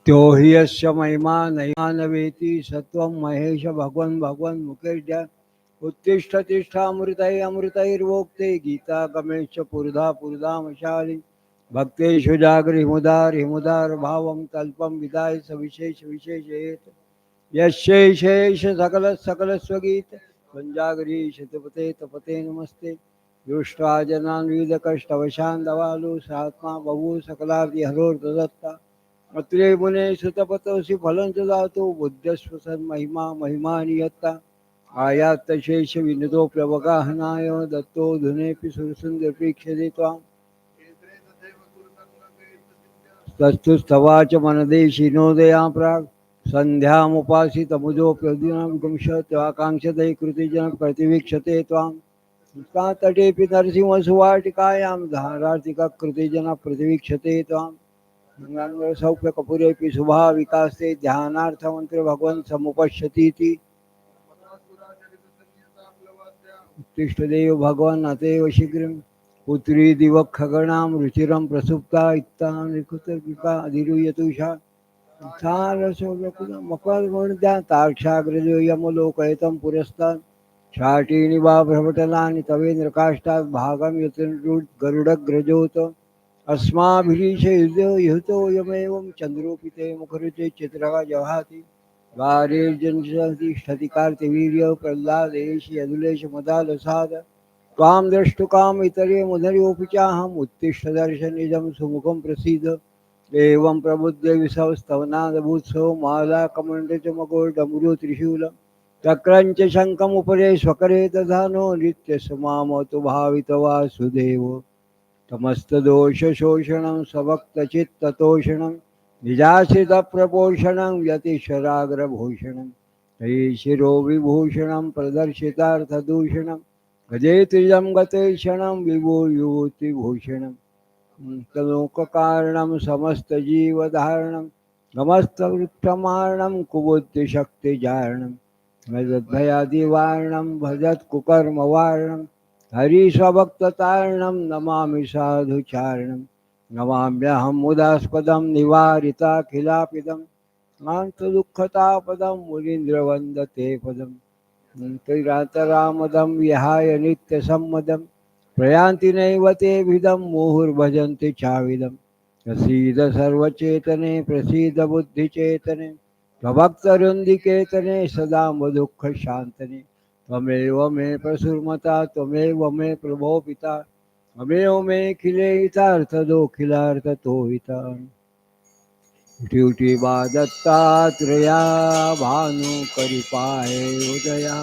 नित्यो हि यस्य महिमा नैमानवेति सत्वं महेश भगवन् भगवन् मुखेर्जा उत्तिष्ठ तिष्ठामृतै अमृतैर्वोक्ते गीता गमेश पुरधा पुरधामशालि। भक्तेषु जागरिमुदार हिमुदार भावं कल्पं विदाय सविशेष विशेषेत। यशेष सकल सकल स्वगीत। पंजागरी शतपते तपते नमस्ते। दृष्ट्वा जनान् विविधकष्टवशान् दवालु सात्मा बहु सकलार्ति हरोर्दत्ता अत्रे मुने सुतपतोसि फलं च दातु बुद्धस्वसन् महिमा महिमा नियत्ता। आयात्त शेष विनुतोऽप्यवगाहनाय दत्तो धुनेऽपि सुरसुन्दरप्रीक्षते त्वाम्। तस्तु स्तवाच मनदेशिनोदया प्राक् सन्ध्यामुपासितमुदोऽप्यदिनविगंशत्वाकाङ्क्षते कृतिजन प्रतिवीक्षते त्वां तटेऽपि नरसिंहसुवाटिकायां धारार्तिककृतिजन प्रतिवीक्षते त्वाम्। सौख्यकपुरेऽपि शुभा विकासे ध्यानार्थमन्त्र भगवन् समुपश्यतीति। उत्तिष्ठदेव भगवान् अतएव शीघ्रं पुत्री दिवखगणां रुचिरं प्रसुप्ता इत्तां निकुतर्पिका अधिरूयतुषा मकरमणद्या तार्क्षाग्रजो यमलोकयतं पुरस्तात्। यत् गरुडग्रजोत। अस्माभिरीश युतो यमेवं चन्द्रोऽपि ते मुखरुचे चित्रः जहाति द्वारेर्जनतिष्ठति कार्तिवीर्य प्रह्लादेश यदुलेश मदालसाद त्वां द्रष्टुकाम् इतरे मुदर्योऽपि चाहम् उत्तिष्ठ दर्शनिजं सुमुखं प्रसीद एवं प्रबुद्ध विसवस्तवनादभूत्सव माला कमण्डचमकोडमृ त्रिशूलं चक्रञ्च शङ्खमुपरे स्वकरे दधानो नित्यसमामतु भावितवासुदेव तमस्तदोषशोषणं सवक्तचित्ततोषणं निजाश्रितप्रपोषणं व्यतिशराग्रभूषणं तै शिरो विभूषणं प्रदर्शितार्थदूषणं गजे त्रिजं गते क्षणं विभूयुतिभूषणं तलोककारणं समस्तजीवधारणं नमस्तवृक्षमार्णं कुबुद्धिशक्तिजारणं भजद्भयादिवारणं भजत्कुकर्मवारणं हरिस्वभक्ततारणं नमामि साधुचारणं। नमाम्यहं मुदास्पदं निवारिताखिलापिदं। नान्तदुःखतापदं मुनीन्द्रवन्दते पदं। त्रिरातरामदं विहाय नित्यसम्मदं। प्रयान्ति नैव ते विदं मुहुर्भजन्ति चाविदं। प्रसीद सर्वचेतने, प्रसीद बुद्धिचेतने स्वभक्तरुन्दिकेतने सदा दुःखशान्तने त्वमेव मे प्रसुर्मता, त्वमेव मे प्रभो पिता त्वमेव मे खिलेहितार्थदोखिलार्थतो हिता उठी उठी, बा दत्तात्रया भानु करी पाहे उदया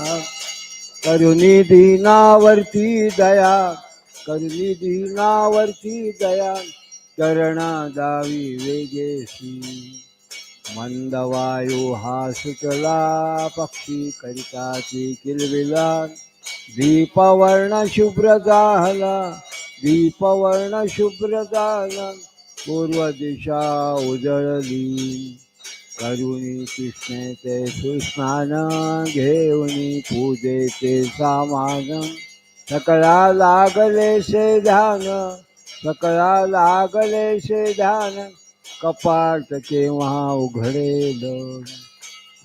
करुणी दीनावर्ती दया करुणी दीनावर्ती दया, चरणा दावी वेगेसी मंदवायू हा सुचला पक्षी करिताची किलबिला दीपवर्ण शुभ्र जाहला दीपवर्ण शुभ्र झाला पूर्व दिशा उजळली. करुणी कृष्णेचे सुस्नान, घेऊनी पूजेचे सामान, सकळा लागले से ध्यान, सकळा लागले से ध्यान. कपाट केव्हा उघडेल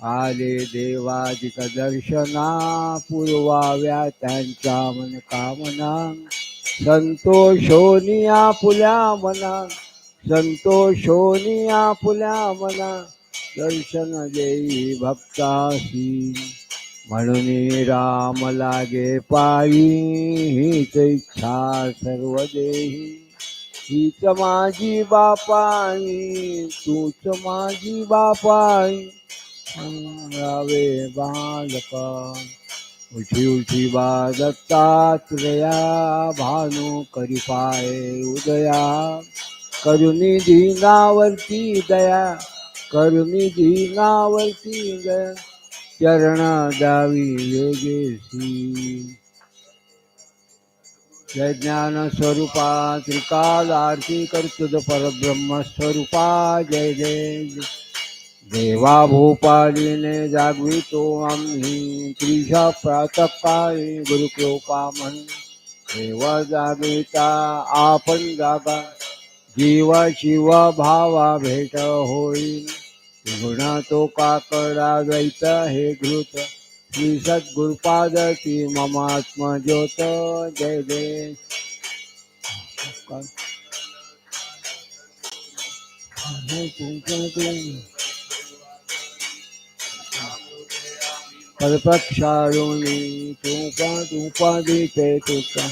आले देवाधिक दर्शना पुरवाव्या त्यांच्या मन कामना संतोषोनिया आपुल्या मना संतोषोनिया आपुल्या मना दर्शन देई भक्तासी म्हणून राम लागे पायी हीच इच्छा सर्व देही हीच माझी बापाई तूच माझी बापाई. रावे बालका उठी उठी बा दत्तात्रया भानु करी पाये उदया. करुणी दीनावरती दया करुणी दीनावरती दया. चरण दावी योगेशी. जय ज्ञान स्वरूपा त्रिकाल आरती कर्तुद परब्रह्म स्वरूपा जय जय देवा भूपालीने जागवितो आम्ही त्रिशा प्रातकाळी गुरुकृपा म्हण। देवा जागविता आपण जागा जीव शिव भावा भेट होईल गुणा तो काकडा द्वैत हे घृत। श्री सद्गुरुपाद ती ममात्म ज्योत जय जय कल्पक्षारुणी तुपा तुपादिते तुका।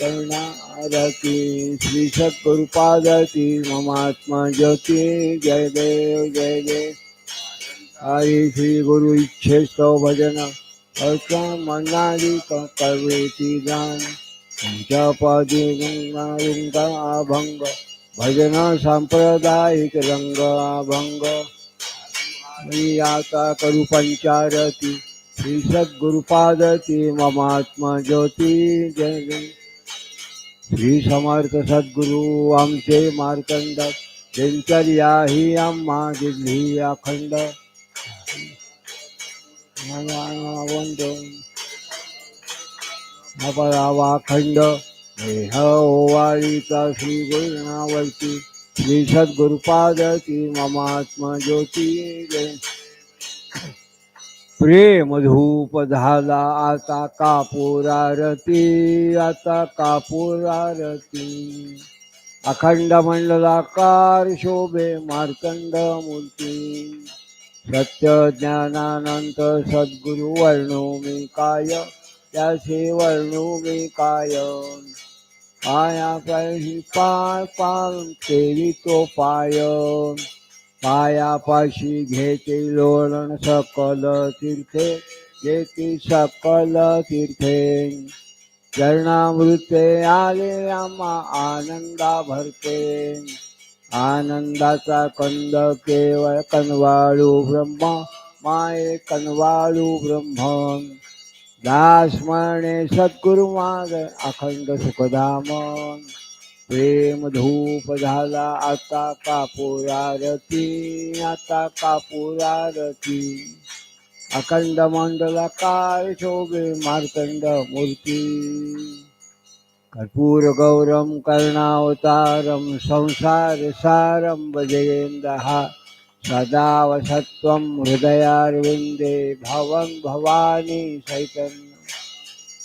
करणारती श्री सद्गुरुपादती ममात्मा ज्योति जय देव जय देव। आई श्री गुरु इच्छेस्तो भजन अर्थ मनाली कवेती दान पंचपदी रंग अभंग भजन सांप्रदायिक रंग अभंग मी आता करू पंचारती श्री सद्गुरुपादती ममात्मा ज्योती जय। श्री समर्थ सद्गुरु आमचे मार्कंड दिनचर्या ही आम्हा दिली अखंड खंड देह ओवाळीचा श्री गुरुनावरती श्री सद्गुरुपादती ममात्मा ज्योती प्रेम धूप झाला आता कापुरारती आता कापुरारती अखंड मंडलाकार शोभे मार्कंड मूर्ती सत्य ज्ञानानंत सद्गुरु वर्णू मी काय त्याचे वर्णू मी काय पाया पायापाशी घेते लोळण सकल तीर्थे, घेते सकल तीर्थे। चरणामृते आले, आम्हा आनंदा भरते। आनंदाचा कंद केवळ कनवाळू ब्रह्म माये कनवाळू ब्रह्म. दास म्हणे सद्गुरु माग अखंड सुखधाम. प्रेम धूप झाला आता कापुरारती आता कापुरारती अखंड मंडला काय शोभे मार्तंड मूर्ती. कर्पूर गौरम करुणावतारम संसार सारम भजेंदहा सदा वसत्वं हृदयारविन्दे भवं भवानी चैतन्य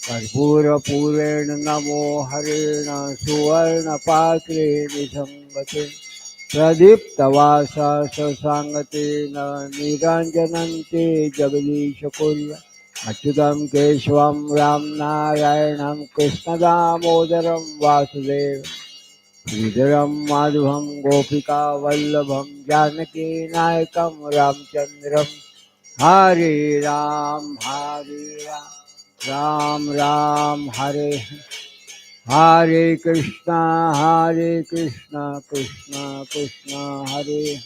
कर्पूरपूरेण नमो हरेण सुवर्णपात्रे निसङ्गते प्रदीप्तवासा ससाङ्गतेन निरञ्जनन्ते जगदीशकुर्य अच्युतं केशवं राम नारायणं कृष्णदामोदरं वासुदेव, श्रीधरं माधवं गोपिकावल्लभं जानकीनायकं रामचन्द्रं। हरे राम हरे राम राम राम, हरे हरे। कृष्णा हरे कृष्णा कृष्णा कृष्णा हरे।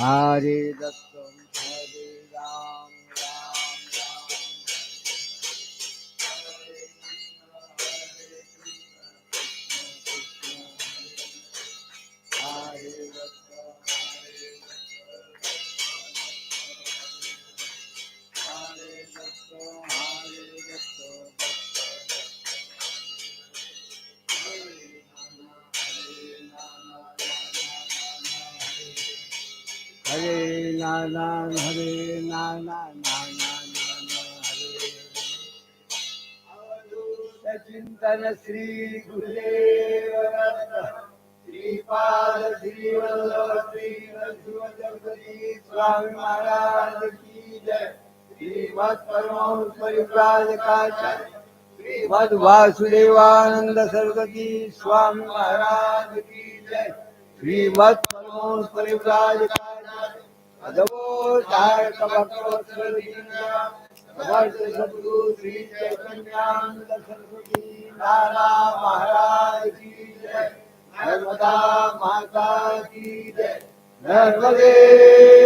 हरे दत्त। नाना हरे नाना हरे चिंतन श्री गुरुदेव श्रीपाद श्री वल्लभ श्री जगदीश स्वामी महाराज की जय श्रीमद परमहंस परिव्राज काचार्य श्रीमद वासुदेवानंद सरस्वती स्वामी महाराज की जय। श्रीमद परिव्राज काचार्य महाराज की जय। नर्मदा माता की जय। नर्मदे।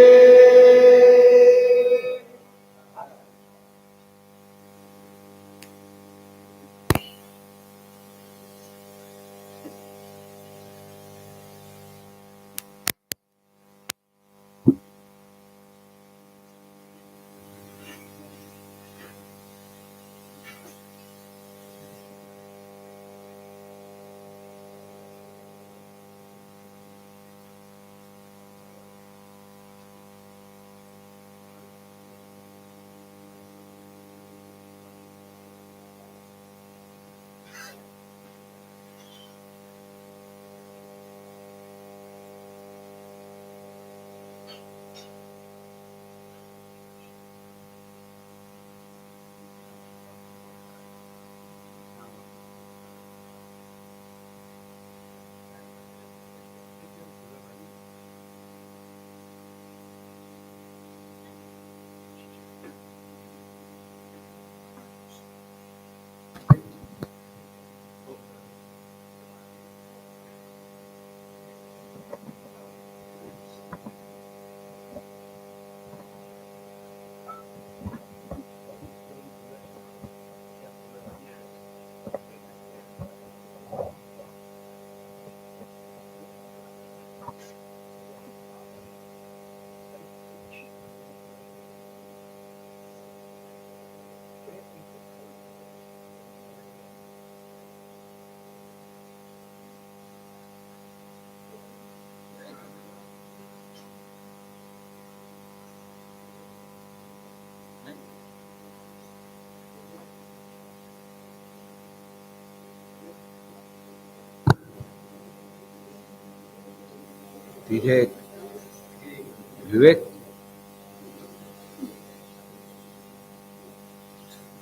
विवेक।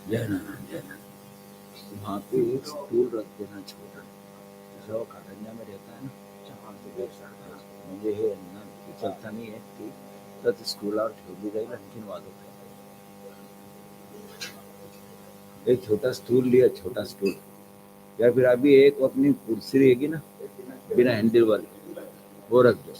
जैना वहाँ पे एक स्टूल रख देना छोटा। जैसा वो कारंजा में रहता है ना चहा से बैठता म्हणजे हे। आहे ना, चलता नाही आहे ती तर ती स्टूलावर ठेवली जाईल आणखीन राहील. एक छोटा स्टूल लिया, छोटा स्टूल या फिर अभी एक अपनी कुर्सी रहेगी ना, बिना हैंडल वाली। वो रख दो।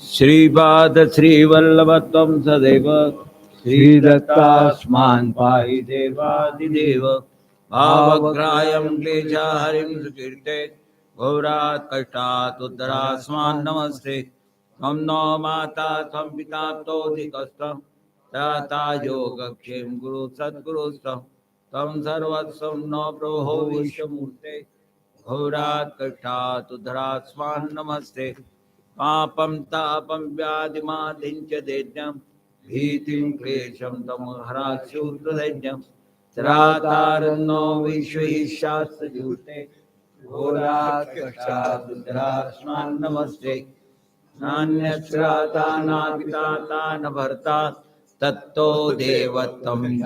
श्रीपाद श्रीवल्लभ त्वं सदैव श्रीदत्तास्मान् पाहि देवादिदेव। भावग्राह्यं क्लेशाहरिं सुकीर्ते। घोरात् कष्टात् उद्धरास्मान् नमस्ते। त्वं नो माता, त्वं पिता तोधिकस्तं त्राता योगक्षेम गुरु सद्गुरुस्तं तं सर्वस्वं नो प्रभो विश्वमूर्ते। घोरात् कष्टात् उद्धरास्मान् नमस्ते। पापं, तापं, व्याधिमादिं च दैन्यं भीतिं क्लेशं तमहराशूद्रदैन्यं त्रातारन्नो विश्वैः शास्त्रजूते नमस्ते। नान्यश्राता नापिताता न भर्ता तत्तो देवत्वं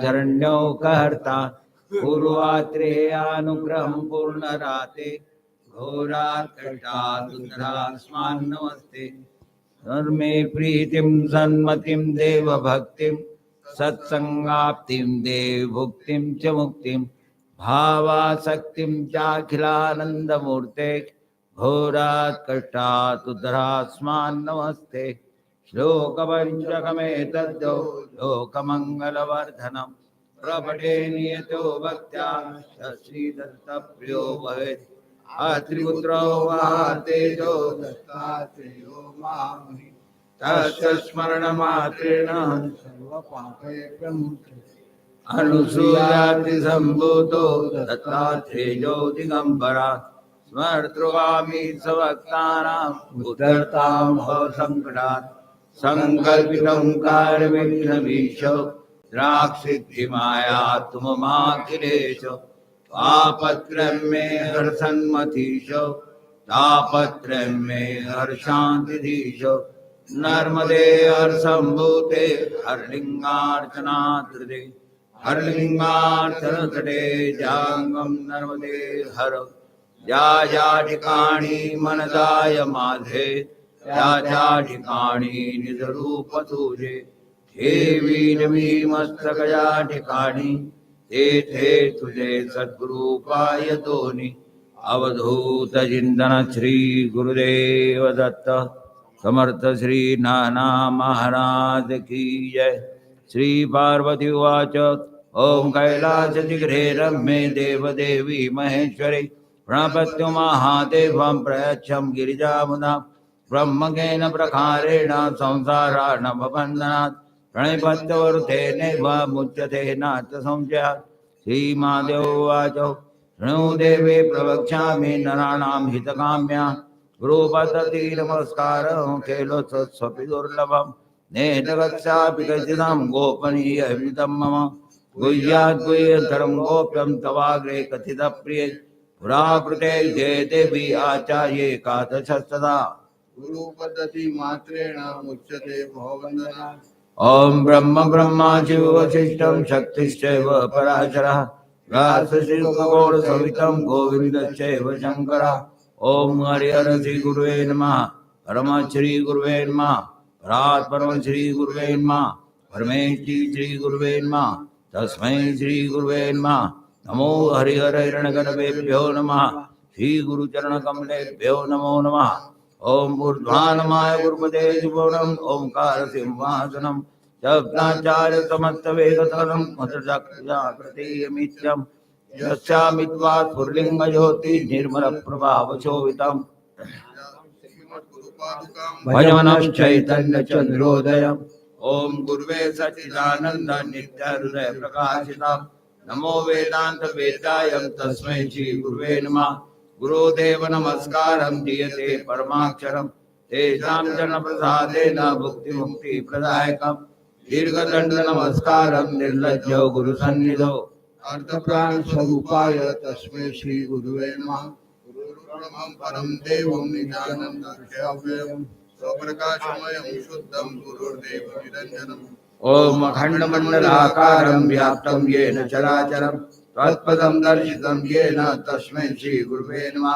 कहर्ता पूर्वात्रेयानुग्रहं पूर्णराते नमस्ते। धर्मे प्रीतिं सन्मतिं देवभक्तिं सत्सङ्गाप्तिं देवभुक्तिं च मुक्तिं, भावासक्तिं चाखिलानन्दमूर्ते घोरात्कटादुद्रास्मान् नमस्ते। श्लोकपञ्चकमेतद्यो, लोकमङ्गलवर्धनं। प्रपटे नियतो भक्त्या श्रीदत्तप्रियो अत्रिपुत्रो वा तेजो दत्तात्रेयो मामहि तस्य स्मरणमात्रेण सर्वपापैः मुक्ते अनुसूयाति सम्भूतो दत्तात्रेयो दिगम्बरा स्मर्तृवामि सवक्तानाम् उद्धर्तां हो सङ्कटात् सङ्कल्पितं कार्यविघ्नमीश द्राक्षिद्धिमाया पापत्रं मे हर्षन्मथीश तापत्रं मे हर्षान्तिधीश। नर्मदे हर्षम्भूते हरलिङ्गार्चनाधृते हरलिङ्गार्चनतटे जाङ्गं नर्मदे हर। या या ठिकाणी मनदाय माझे त्या त्या ठिकाणी निजरूप तुझे ठेवी नवी मस्तकया ठिकाणी तेथे तुझे सद्गुरुपाय दोन्ही अवधूत चिंतन श्री गुरुदेव दत्त। समर्थ श्री नाना महाराज की जय। श्री पार्वती उवाच। ओम कैलासशिखरे रम्ये देवदेवी महेश्वरी। प्रणपत्यो महादेवं प्रयच्छं गिरिजामुदा ब्रह्मकेन प्रकारेण संसारा संसारार्णवबन्धनात् प्रणिपत्यवरुथेनैव मुच्यते नाथ संशयात् श्रीमादेव उवाच। शृणु देवे प्रवक्ष्यामि नराणां हितकाम्या। गुरुपद्धति नमस्कारं खेलोत्सवपि दुर्लभम् नेतगच्छापि कथितं गोपनीयमिदं मम। गुह्यात् गुह्यतरं गोप्यं तवाग्रे कथितप्रिये। पुराकृते जय देवी आचार्ये एकादशस्तदा गुरुपद्धती मात्रेण मुच्यते भवबन्धनात् ॐ ब्रह्म ब्रह्मा शिव वसिष्ठं शक्तिश्चैव पराशरः व्यासशिवखगोळसवितं गोविन्दश्चैव शङ्करः। ॐ हरिहर श्रीगुरुवे नमः। परम श्रीगुरुवे नमः। परात् परम श्रीगुरुवे नमः। परमेष्टि श्रीगुरुवे नमः। तस्मै श्रीगुरुवे नमः। नमो हरिहर हिरण्यगणवेभ्यो नमः। श्रीगुरुचरणकमलेभ्यो नमो नमः। ॐ ऊर्ध्वानमाय गुरुपदे शुभोरम् ओङ्कार सिंहासनं शब्दाचार्य समस्तवेदतरं मधुरजाकृतीयमित्यं यस्यामित्वा स्फुर्लिङ्गज्योति निर्मलप्रभावशोभितम् भजमनं चैतन्यचन्द्रोदयम् ओम गुरुवे सच्चिदानंद नित्य प्रकाशिता नमो वेदांत वेदायम तस्मै श्री गुरुवे नमः। गुरुदेव नमस्कारं दीयते परमाक्षरं। तेषां जनप्रसादेन भुक्तिमुक्तिप्रदायकं। दीर्घदण्ड नमस्कारं निर्लज्जो गुरुसन्निधौ। अर्थप्राण स्वरूपाय तस्मै श्री गुरुवे नमः। गुरुर्ब्रह्मं परं देवं निजानं दर्शव्यं स्वप्रकाशमयं शुद्धं गुरुर्देव निरञ्जनम्। ॐ अखण्डमण्डलाकारं व्याप्तं त्वत्पदं दर्शितं येन तस्मै श्रीगुरुवे नमः।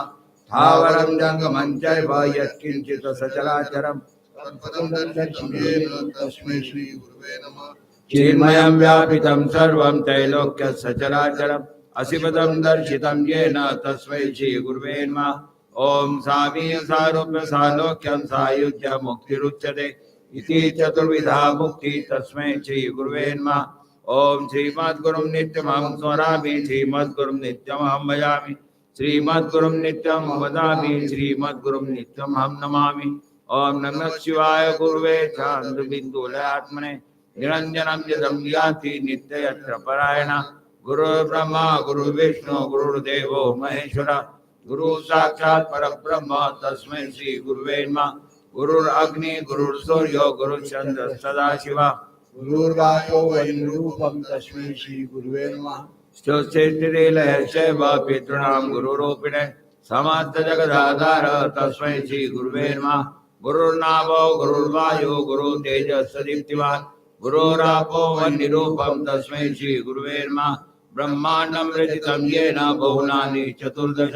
स्थावरं जङ्गमं चैव यत्किञ्चित् सचराचरं तत्पदं दर्शितं येन तस्मै श्रीगुरुवे नमः। चिन्मयं व्यापितं सर्वं त्रैलोक्य सचराचरम् असिपदं दर्शितं येन तस्मै श्रीगुरुवे नमः। ॐ सामीय सारूप्य सालोक्यं सायुज्य मुक्तिरुच्यते। इति चतुर्विधा मुक्ति तस्मै श्रीगुरुवे नमः। ॐ श्रीमद्गुरुं नित्यमहं स्मरामि श्रीमद्गुरुं नित्यमहं भजामि श्रीमद्गुरुं नित्यं वदामि नित्यम नित्यमहं नमामि। ॐ नमः शिवाय गुरुवे चान्द्रबिन्दुलयात्मने निरञ्जनं यदं याति नित्ययत्र परायण। गुरुर्ब्रह्मा, गुरुर्विष्णु, गुरुर्देवो महेश्वर। गुरु साक्षात् परब्रह्म, तस्मै श्री गुरुवे नमः। गुरुरग्नि, गुरुर्सूर्यो गुरुचन्द्र सदाशिव गुरुर्वायो वैरूपं तस्मै श्री गुरुवे नमः स्थितिलयश्चैव पितॄणां गुरुरूपिणे, समस्त जगदाधार तस्मै श्री गुरुवे नमः। गुरुर्नाभो, गुरुर्वायो गुरुतेजस्सदीप्तिमान् गुरोरापो वह्निरूपं तस्मै श्री गुरुवे नमः। ब्रह्माण्डं रचितं येन बहुनानि चतुर्दश।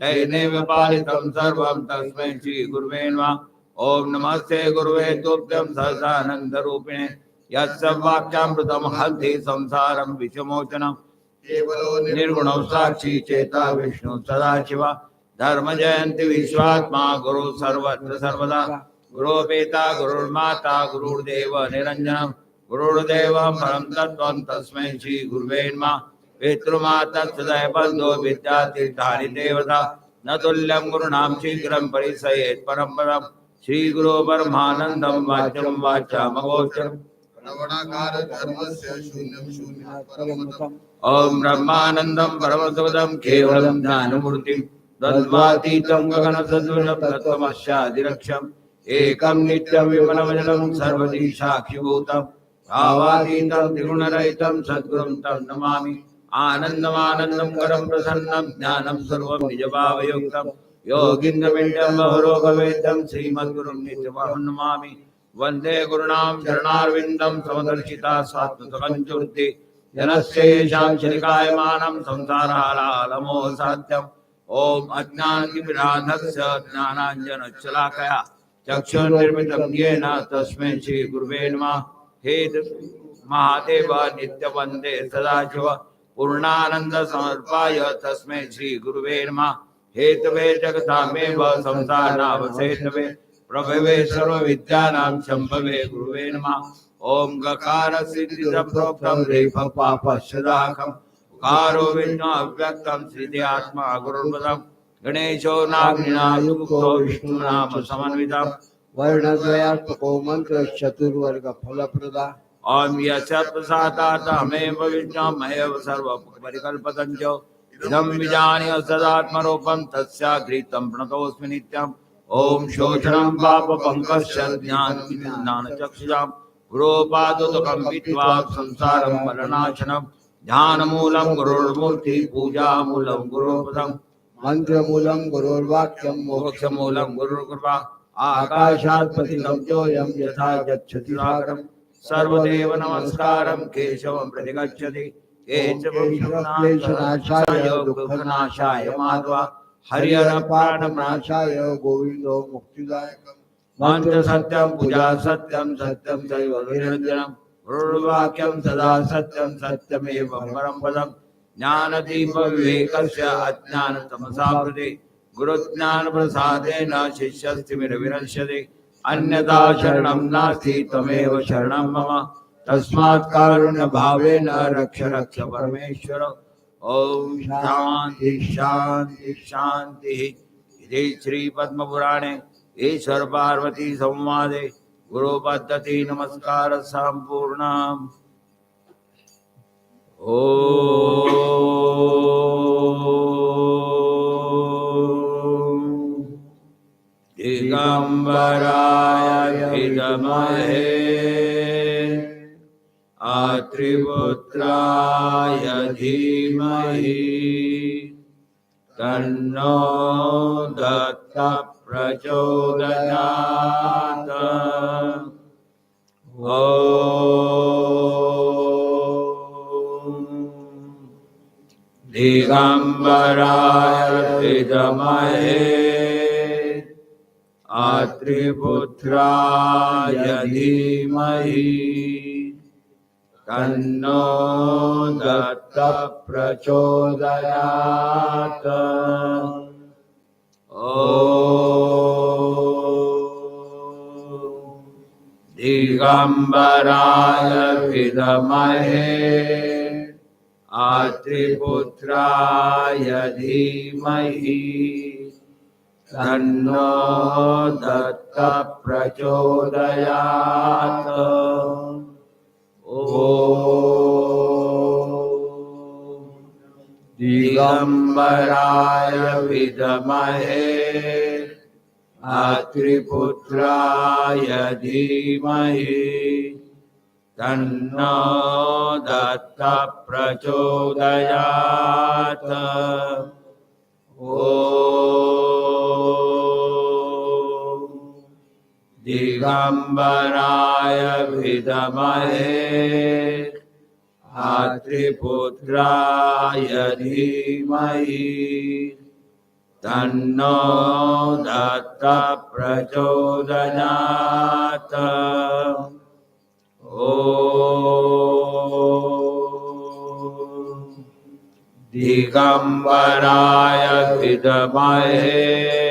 तैनेव पालितं सर्वं तस्मै श्री गुरुवे नमः। ॐ नमस्ते गुरुवे तुभ्यं सहसानन्दरूपिणे। यस्य वाक्यामृतं हन्ति संसारं विषमोचनम्। केवलो निर्गुणौ साक्षी चेता विष्णु सदाशिव। धर्म जयंती विश्वात्मा गुरु सर्वत्र सर्वदा। गुरु पिता गुरुर्माता गुरुर्देव निरंजनम गुरुर्देव परम तत्त्वं तस्मै श्री गुरुवे नमः। पितृमाता बन्धो विद्यातीर्थानि देवता। न तुल्यं गुरुणां शीघ्रं परिसयेत् परं पदम्। श्रीगुरो परमानन्दं वाच्यं वाचामगोचरम्। प्रवणाकार धर्मस्य शून्यं शून्यात् परमतम् ॐ ब्रह्मानन्दं परमसुदं केवलं ज्ञानमूर्तिं। तद्वातीतं गगनसद्विनप्रतमस्यादिरक्षम् एकं नित्यं विमलमजलं सर्वदी साक्षिभूतं भावातीतं त्रिगुणरहितं नमामि। आनन्दमानन्दं करं प्रसन्नं, ज्ञानं सर्वं निजभावयुक्तं। योगिन्द्रमिण्डं बहुरोगवेद्यं श्रीमद्गुरुं नित्यमहं नमामि। वंदे गुरुणां चरणारविन्दं समदर्शिता स्वात्मसमञ्जुर्ति जनस्येषां शनिकायमानं संसारालालमो साध्यम्। ॐ अज्ञानतिमिराधस्य ज्ञानाञ्जनशलाकया चक्षुर्निर्मितं येन तस्मै श्रीगुरुवे नमः। हे महादेव, नित्यवन्दे सदाशिव। पूर्णानन्दसमर्पाय तस्मै श्रीगुरुवे नमः। हेतवे जगतामेव संसारनावसेतवे प्रभवे सर्वविद्यानां शम्भवे गुरुवे नमः। ॐ गकार सिद्धिप्रोक्तं रेफ पापशदाखम् उकारो विष्णु अव्यक्तं सिद्ध्यात्मा गुरुर्पदम् गणेशो नाग्निना युक्तो विष्णुनाम समन्वितम्। वर्णद्वयात्मको मंत्र चतुर्वर्ग फलप्रदा ॐ यस्य प्रसादात् अहमेव विष्णुमयेव सर्वपरिकल्पतं च इदं विजानीय सदात्मरूपं तस्याघ्रितं प्रणतोऽस्मि नित्यम्। ॐ शोषणं पापपङ्कस्य ज्ञानचक्षुषां गुरोपादुदकं विद्वा संसारं मलनाशनं ध्यानमूलं गुरुर्मूर्ति पूजामूलं गुरुपदम्। मोक्षमूलं गुरुर्कृपा। आकाशात् पतितं चोऽयं यथा गच्छति सागरम्। सर्वदेव नमस्कारं केशवं प्रतिगच्छति। क्लेशनाशाय दुःखनाशाय माधवा। हरिहर प्राणनाशाय प्राणनाशाय गोविन्दो मुक्तिदायकम्। मन्त्र पूजा सत्यं सत्यं चैव निरञ्जनं सदा सत्यं सत्यमेव परं पदं ज्ञानदीपविवेकस्य अज्ञानतमसावृते गुरुज्ञानप्रसादेन शिष्यस्तिमिरविनश्यते अन्यथा शरणं नास्ति त्वमेव शरणं मम। तस्मात् कारुण्यभावेन रक्ष रक्ष परमेश्वर। ॐ शांति शान्ति, शान्तिः। इति श्रीपद्मपुराणे ईश्वर पार्वती संवादे गुरुपद्धति नमस्कार संपूर्ण ओ दिगम्बराय विद्महे आत्रिपुत्राय धीमहि तन्नो दत्त प्रचोदयात् ॐ दिगम्बराय विद्महे आत्रिपुत्राय धीमहि। तन्नो दत्त प्रचोदयात् ॐ दिगम्बराय विद्महे आत्रिपुत्राय धीमहि। तन्नो दत्त प्रचोदयात् ॐ दिगम्बराय विद्महे आत्रिपुत्राय धीमहि तन्नो दत्त प्रचोदयात्। दिगम्बराय विद्महे आत्रिपुत्राय धीमहि। तन्नो दत्त प्रचोदयात् ॐ दिगम्बराय विद्महे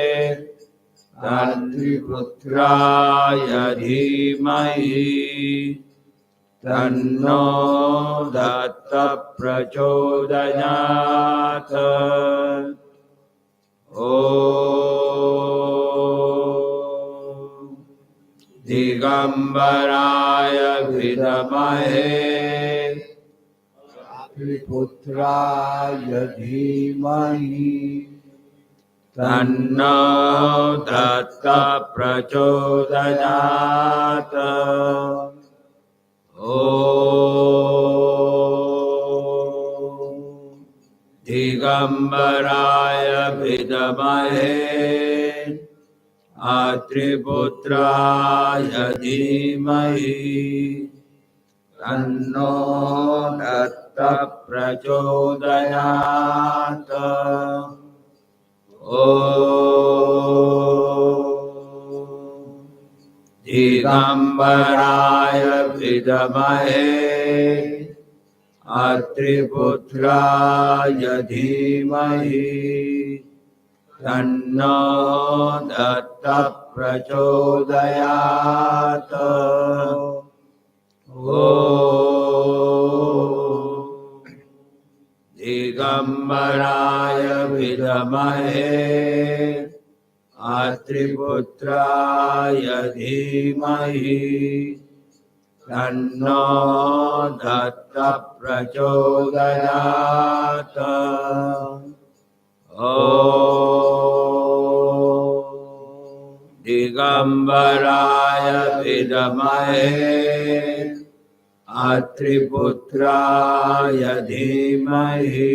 तन्त्रिपुत्राय धीमहि। तन्नो दत्त प्रचोदयात् ॐ दिगम्बराय विद्महे। पुत्राय धीमहि तन्नो दत्त प्रचोदयात् ॐ दिगम्बराय विद्महे आत्रिपुत्राय धीमहि। तन्नो दत्त प्रचोदयात् ॐ दिगम्बराय विद्महे अत्रिपुत्राय धीमहि तन्नो दत्त प्रचोदयात् दिगम्बराय विद्महे। आत्रिपुत्राय धीमहि। तन्नो दत्त प्रचोदयात् ॐ दिगम्बराय विद्महे। आत्रिपुत्राय धीमहि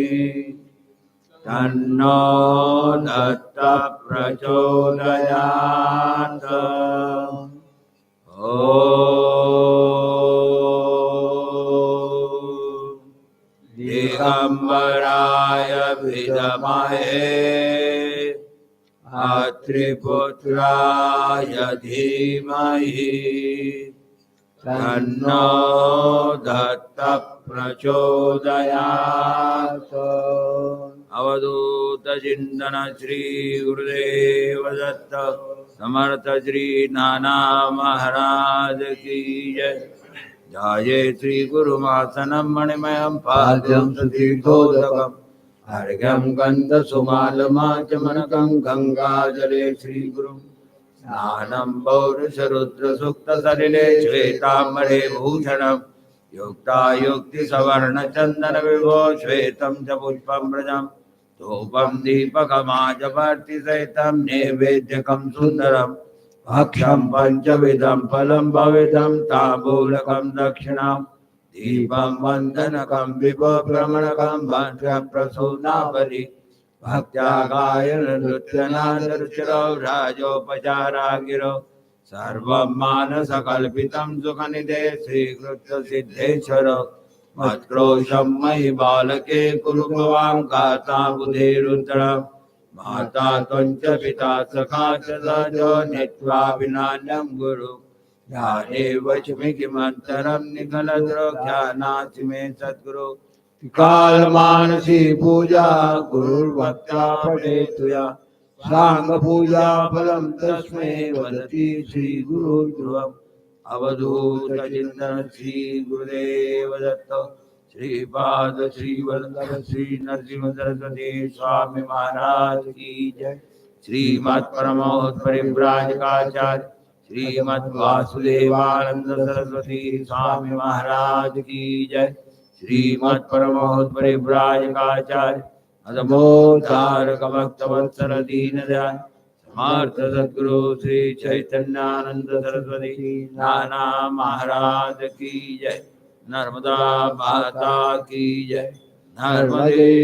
तन्नो दत्त प्रचोदयात् ॐ दिगम्बराय विद्महे आत्रिपुत्राय धीमहि तन्नो दत्त प्रचोदयात् अवधूत चिंतन श्री गुरुदेव दत्त समर्थ श्री नाना महाराज की जय। जय श्री गुरुमासनम मणिमयम पाद्यम सुतीर्थोदकम अर्घ्यम गंध सुमालमाचमनकं गंगाजले श्री गुरु स्नानं पौरुषरुद्रसुप्तसलिले श्वेताम्बरे भूषणम् युक्तायुक्तिसवर्णचन्दनविभो श्वेतं च पुष्पं व्रजम् धूपं दीपकमाजपर्तिसहितं नैवेद्यकं सुन्दरम् भक्ष्यं पञ्चविधं फलं भवितं ताम्बूलकं दक्षिणाम् दीपं वन्दनकं विभभ्रमणकं भक्ष्यं प्रसूनावली। भक्त्या गायन नृत्यनादरुचिरौ राजोपचारा गिरौ सर्वं सुखनिधे श्रीकृष्णसिद्धेश्वर। मत्क्रोशं मयि बालके कुरु भवां गाता बुधेरुद्रम् माता त्वञ्च पिता सखा च सजो नीत्वा विनान्यं गुरु। ज्ञानेव च किमन्तरं निखलद्रो ज्ञानासि मे सद्गुरु। कालमानसी पूजा गुरुर्भक्ता पठेतु या साङ्गपूजा फलं तस्मै श्रीगुरुदेव दत्त श्रीपाद श्रीवल्लभ श्री नरसिंह सरस्वती स्वामी महाराज की जय। श्रीमत् परमोत परिव्राजकाचार्य श्रीमद् वासुदेवानंद सरस्वती स्वामी महाराज की जय। श्रीमत् काचार्य परिव्राजकाचार्य भक्त वत्सर दीन दयाल समर्थ सद्गुरु श्री चैतन्यानंद सरस्वती नाना महाराज की जय। नर्मदा माता की जय। नर्मदे।